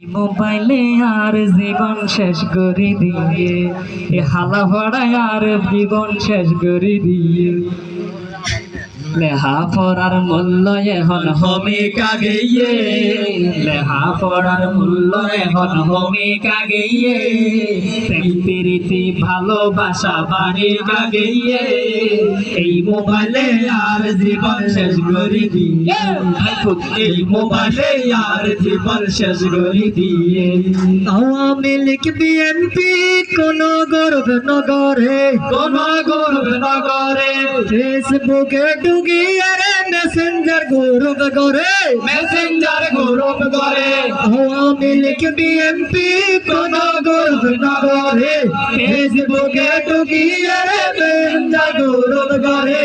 মোবাইলে আর জীবন শেষ করে দিয়ে হালা ভরা আর জীবন শেষ করে দিয়ে। লেহা পড়ার মূল্য এখন হমে কাগেইয়ে লেহা পড়ার মূল্য এখন হমে প্রেম, প্রীতি, ভালোবাসা বাড়ি কাগেইয়ে এই মোবাইলে আর জীবন শেষ করে দিয়ে। এই মোবাইলে আর জীবন শেষ করে দিয়ে। আওয়ামী লীগ, বিএনপি, কোন গর্ব নগরে, কোন গর্ব নগরে, ফেসবুকে ডুগিয়ে রে মেসেঞ্জার গৌরব করে। মেসেঞ্জার গৌরব করে। আওয়ামী লীগ বিএনপি কোন গর্ব নগরে, ফেসবুকে রে মেসেঞ্জার গৌরব করে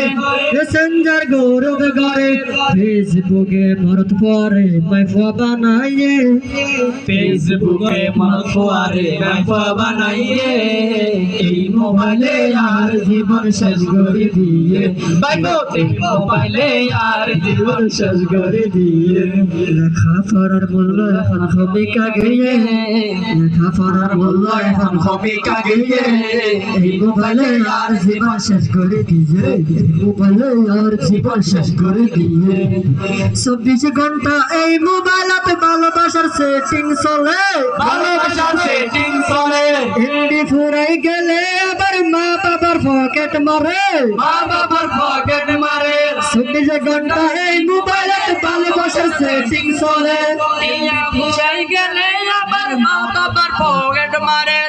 মেসেঞ্জার গৌরব করে ফেসবুকে ভারত পরে মাইফা বানাইয়ে, ফেসবুকে মনফুয়ারে গাইফা বানাইয়ে, এই মোবাইলে আর জীবন শেষ করে দিয়ে। বাইবো এই মোবাইলে আর জীবন শেষ করে দিয়ে। লেখা পড়ার মূল্য এখন ভূমিকা গিয়ে মূল্য এখন ভূমিকা গিয়ে এই মোবাইলে আর জীবন শেষ করে দিয়ে মোবাইলে আর জীবন শেষ করে দিয়ে। চব্বিশ ঘণ্টা এই মোবাইলতে ভালোবাসার সেটিং চলে। ভালোবাসার সেটিং চলে। হিন্দি ফুরাই গেলে আবার মা বাবার পকেট মারে। মা বাবার পকেট মারে। চব্বিশ ঘণ্টা এই মোবাইলতে ভালোবাসার সেটিং চলে গেলে আবার মা বাবার পকেট মারে।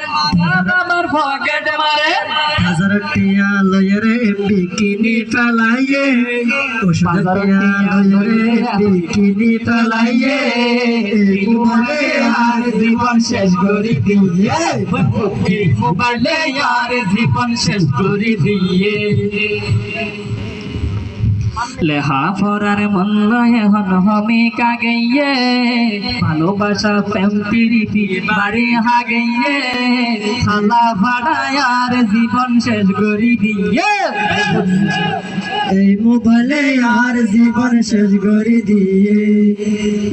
মা বাবার পকেট মারে। হাজার টিয়া লয়ের এমবি ফেলাইয়ে। ওষুধ টিয়া লয়ের এমবি ফেলাইয়ে। মোবাইলে আর জীবন শেষ করে দিয়ে মোবাইলে আর জীবন শেষ করে দিয়ে লেহা পড়ার মূল্য এখন হমে কাগেইয়ে। ভালোবাসা প্রেম প্রীতি বাড়ি হাগেইয়ে। খালা ভাড়ায় আর জীবন শেষ করে দিয়ে। এই মোবাইলে আর জীবন শেষ করে দিয়ে।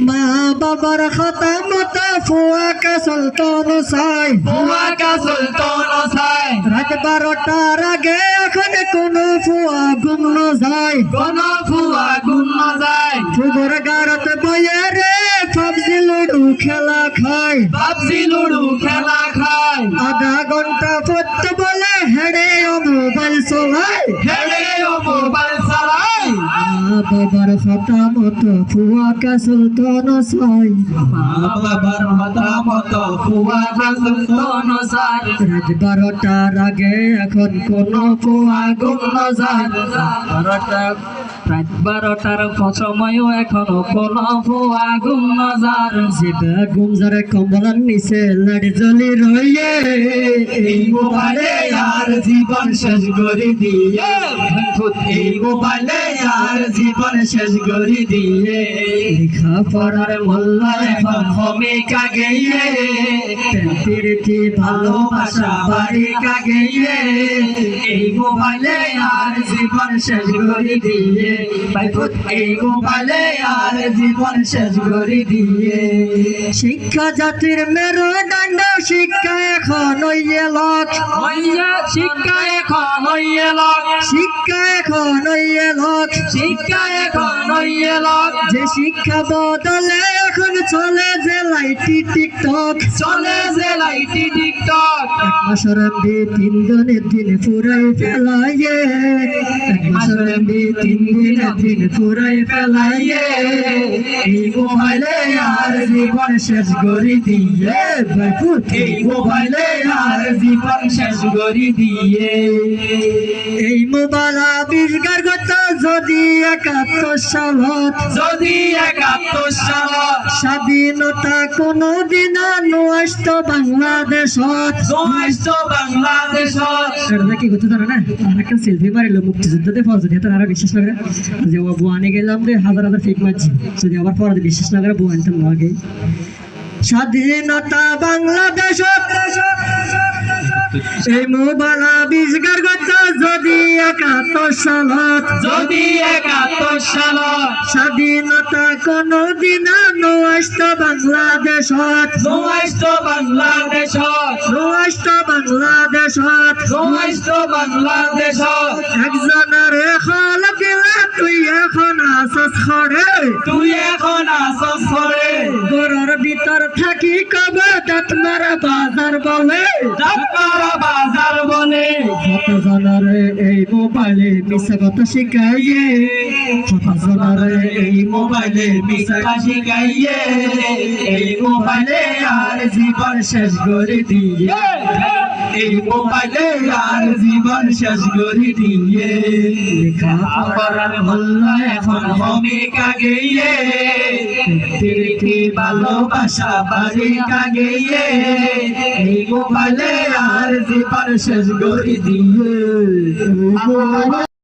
মা বাবার খাতা মতো ফুয়া কাসল তোর সাই। বুয়া কা সুলতান সাই। রাত বারোটার আগে ফুয়া গুম ন যায়। কোন ফুয়া গুম না যায়। ফুবর গারত বয়ে রে পাবজি লুডু খেলা খায় পাবজি লুডু খেলা খায় আধা ঘণ্টা পড়তে বলে হেডে ও মোবাইল চলায় হেড়ে ও মোবাইল বাবার খাতা মতো ফুয়া কাসল তোর সাই বাবার মাথা মতো ফুয়া কা সুলতান সাই রাত বারোটার আগে এখন কোনো ফুয়া ন যায় বারোটা রাত বারোটার সময়ও এখনও কোন ফুয়া গুম নজার জিবা গুমজারে কমলার নিচে লাড়ি জ্বলি রইয়ে এই মোবাইলে আর জীবন শেষ করে দিয়ে এই মোবাইলে আর জীবন শেষ করে দিয়ে। লেখা পড়ার মূল্য এখন হমে কাগেইয়ে প্রীতি ভালোবাসা বাড়ি কাগেইয়ে এই মোবাইলে আর জীবন শেষ করে দিয়ে। বাইপুত এই মোবাইলে আর জীবন শেষ করে দিয়ে। শিক্ষা জাতির মেরুদণ্ড শিক্ষা এখন হইয়ে শিক্ষা এখন হইয়ে শিক্ষা এখন শিক্ষা এখন যে শিক্ষা বদলে এখন চলে যে লাইটি টিকটক। চলে যে লাইটি টিকটক। এক মাসের এমবি তিন দিনের দিন ফুরাই ফেলাইয়ে। এক মাসের এমবি তিন দিনের দিন ফুরাই ফেলাইয়ে। এই মোবাইলে আর জীবন শেষ করে দিয়ে। এই মোবাইলে আর জীবন শেষ করে দিয়ে। এই মোবাইল আবিষ্কার করত যদি একাত্তর সালত যদি একাত্তর সাল স্বাধীনতা কোনো দিন নষ্ট বাংলাদেশত বাংলাদেশত। এটা কি করতে জানো না একটা সেলফি মারিল মুক্তিযুদ্ধতে ফল যদি তারা বিশ্বাস না করে যে ও বুয়ানে গেলাম যে হাজার হাজার ফেক মারছি যদি আবার পরে বিশ্বাস না করে বুয়ানতাম আগে স্বাধীনতা বাংলাদেশ এই মোবাইল আবিষ্কার করতে যদি একাত্তর সালত। যদি একাত্তর সাল স্বাধীনতা কোনো দিন নষ্ট বাংলাদেশত নষ্ট বাংলাদেশ নষ্ট বাংলাদেশত নষ্ট বাংলাদেশ একজনের এখন দিলে তুই এখন আসস খরে তুই এখন আসস করে গরর ভিতর থাকি কবে? দাঁত মারা বাজার বলে। বলে কত এই মোবাইলে মিশা কথা শিখাইয়ে? কত জনরে এই মোবাইলে মিশা শিখাইয়ে? এই মোবাইলে আর জীবন শেষ করে দিয়ে। এই মোবাইলে আর জীবন শেষ করে দিয়ে খাবার পড়ার এখন হমে গেয়ে প্রীতি ভালোবাসা বাড়ি গেয়ে এই মোবাইলে আর জীবন শেষ করে দিয়ে